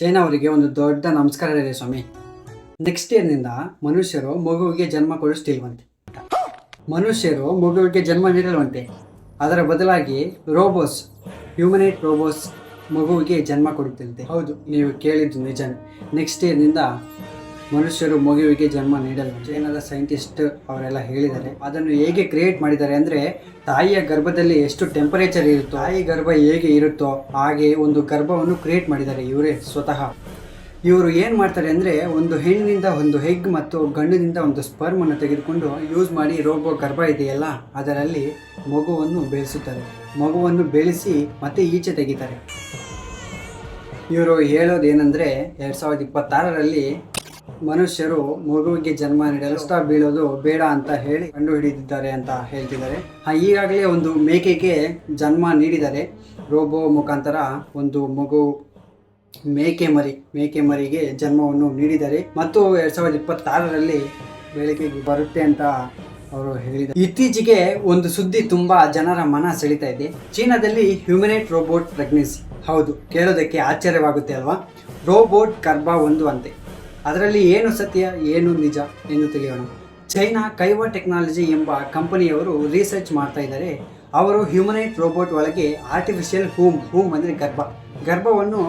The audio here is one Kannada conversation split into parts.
ಚೈನಾ ಅವರಿಗೆ ಒಂದು ದೊಡ್ಡ ನಮಸ್ಕಾರ ಇದೆ ಸ್ವಾಮಿ. ನೆಕ್ಸ್ಟ್ ಇಯರ್ನಿಂದ ಮನುಷ್ಯರು ಮಗುವಿಗೆ ಜನ್ಮ ಕೊಡಿಸ್ತಿಲ್ವಂತೆ. ಮನುಷ್ಯರು ಮಗುವಿಗೆ ಜನ್ಮ ನೀಡಲ್ವಂತೆ. ಅದರ ಬದಲಾಗಿ ರೋಬೋಸ್ ಹ್ಯೂಮನೇಟ್ ರೋಬೋಸ್ ಮಗುವಿಗೆ ಜನ್ಮ ಕೊಡುತ್ತಂತೆ ಹೌದು, ನೀವು ಕೇಳಿದ್ದು ನಿಜ. ನೆಕ್ಸ್ಟ್ ಇಯರ್ನಿಂದ ಮನುಷ್ಯರು ಮಗುವಿಗೆ ಜನ್ಮ ನೀಡಲ್ಲ. ಚೈನಾದ ಸೈಂಟಿಸ್ಟ್ ಅವರೆಲ್ಲ ಹೇಳಿದ್ದಾರೆ. ಅದನ್ನು ಹೇಗೆ ಕ್ರಿಯೇಟ್ ಮಾಡಿದ್ದಾರೆ ಅಂದರೆ, ತಾಯಿಯ ಗರ್ಭದಲ್ಲಿ ಎಷ್ಟು ಟೆಂಪರೇಚರ್ ಇರುತ್ತೋ, ತಾಯಿ ಗರ್ಭ ಹೇಗೆ ಇರುತ್ತೋ, ಹಾಗೆ ಒಂದು ಗರ್ಭವನ್ನು ಕ್ರಿಯೇಟ್ ಮಾಡಿದ್ದಾರೆ ಇವರೇ ಸ್ವತಃ. ಇವರು ಏನು ಮಾಡ್ತಾರೆ ಅಂದರೆ, ಒಂದು ಹೆಣ್ಣಿನಿಂದ ಒಂದು ಹೆಗ್ ಮತ್ತು ಗಂಡಿನಿಂದ ಒಂದು ಸ್ಪರ್ಮನ್ನು ತೆಗೆದುಕೊಂಡು ಯೂಸ್ ಮಾಡಿ ರೋಬೋ ಗರ್ಭ ಇದೆಯಲ್ಲ, ಅದರಲ್ಲಿ ಮಗುವನ್ನು ಬೆಳೆಸುತ್ತಾರೆ. ಮಗುವನ್ನು ಬೆಳೆಸಿ ಮತ್ತೆ ಈಚೆ ತೆಗಿತಾರೆ. ಇವರು ಹೇಳೋದೇನೆಂದರೆ ಎರಡು ಸಾವಿರದ ಇಪ್ಪತ್ತಾರರಲ್ಲಿ ಮನುಷ್ಯರು ಮಗುವಿಗೆ ಜನ್ಮ ನೀಡಲು ಕಷ್ಟ ಬೀಳೋದು ಬೇಡ ಅಂತ ಹೇಳಿ ಕಂಡು ಹಿಡಿದಿದ್ದಾರೆ ಅಂತ ಹೇಳ್ತಿದ್ದಾರೆ. ಈಗಾಗಲೇ ಒಂದು ಮೇಕೆಗೆ ಜನ್ಮ ನೀಡಿದ್ದಾರೆ ರೋಬೋ ಮುಖಾಂತರ ಒಂದು ಮಗು ಮೇಕೆ ಮರಿ, ಮೇಕೆ ಮರಿಗೆ ಜನ್ಮವನ್ನು ನೀಡಿದ್ದಾರೆ ಮತ್ತು ಎರಡ್ ಸಾವಿರದ ಇಪ್ಪತ್ತಾರರಲ್ಲಿ ಬೆಳಕಿಗೆ ಬರುತ್ತೆ ಅಂತ ಅವರು ಹೇಳಿದ್ದಾರೆ. ಇತ್ತೀಚೆಗೆ ಒಂದು ಸುದ್ದಿ ತುಂಬಾ ಜನರ ಮನ ಸೆಳೀತಾ ಇದೆ. ಚೀನಾದಲ್ಲಿ ಹ್ಯೂಮನೇಟ್ ರೋಬೋಟ್ ಪ್ರೆಗ್ನೆನ್ಸಿ ಹೌದು, ಕೇಳೋದಕ್ಕೆ ಆಶ್ಚರ್ಯವಾಗುತ್ತೆ ಅಲ್ವಾ? ರೋಬೋಟ್ ಗರ್ಭ ಒಂದು ಅಂತೆ. ಅದರಲ್ಲಿ ಏನು ಸತ್ಯ, ಏನು ನಿಜ ಎಂದು ತಿಳಿಯೋಣ. ಚೈನಾ ಕೈವಾ ಟೆಕ್ನಾಲಜಿ ಎಂಬ ಕಂಪನಿಯವರು ರಿಸರ್ಚ್ ಮಾಡ್ತಾ ಇದ್ದಾರೆ. ಅವರು ಹ್ಯೂಮನೈಟ್ ರೋಬೋಟ್ ಒಳಗೆ ಆರ್ಟಿಫಿಷಿಯಲ್ ಹೂಮ್ ಹೂಮ್ ಅಂದರೆ ಗರ್ಭ. ಗರ್ಭವನ್ನು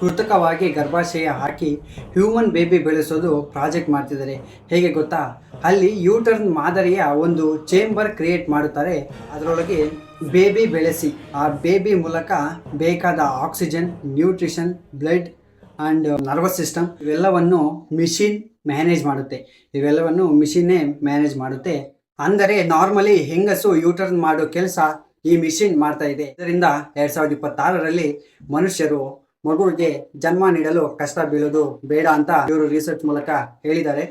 ಕೃತಕವಾಗಿ ಗರ್ಭಾಶಯ ಹಾಕಿ ಹ್ಯೂಮನ್ ಬೇಬಿ ಬೆಳೆಸೋದು ಪ್ರಾಜೆಕ್ಟ್ ಮಾಡ್ತಿದ್ದಾರೆ. ಹೇಗೆ ಗೊತ್ತಾ? ಅಲ್ಲಿ ಯೂಟರ್ನ್ ಮಾದರಿಯ ಒಂದು ಚೇಂಬರ್ ಕ್ರಿಯೇಟ್ ಮಾಡುತ್ತಾರೆ. ಅದರೊಳಗೆ ಬೇಬಿ ಬೆಳೆಸಿ. ಆ ಬೇಬಿ ಮೂಲಕ ಬೇಕಾದ oxygen nutrition blood and nervous system ಇವೆಲ್ಲವನ್ನು ಮಿಷಿನ್ ಮ್ಯಾನೇಜ್ ಮಾಡುತ್ತೆ. ಇವೆಲ್ಲವನ್ನು ಮಿಷಿನ್ನೇ ಮ್ಯಾನೇಜ್ ಮಾಡುತ್ತೆ. ಅಂದರೆ ನಾರ್ಮಲಿ ಹೆಂಗಸು ಯೂಟರ್ನ್ ಮಾಡೋ ಕೆಲಸ ಈ ಮಿಷಿನ್ ಮಾಡ್ತಾ ಇದೆ. ಇದರಿಂದ ಎರಡ್ ಸಾವಿರದ ಇಪ್ಪತ್ತಾರರಲ್ಲಿ ಮನುಷ್ಯರು ಮಗುವಿಗೆ ಜನ್ಮ ನೀಡಲು ಕಷ್ಟ ಬೀಳೋದು ಬೇಡ ಅಂತ ಇವರು ರಿಸರ್ಚ್ ಮೂಲಕ ಹೇಳಿದ್ದಾರೆ.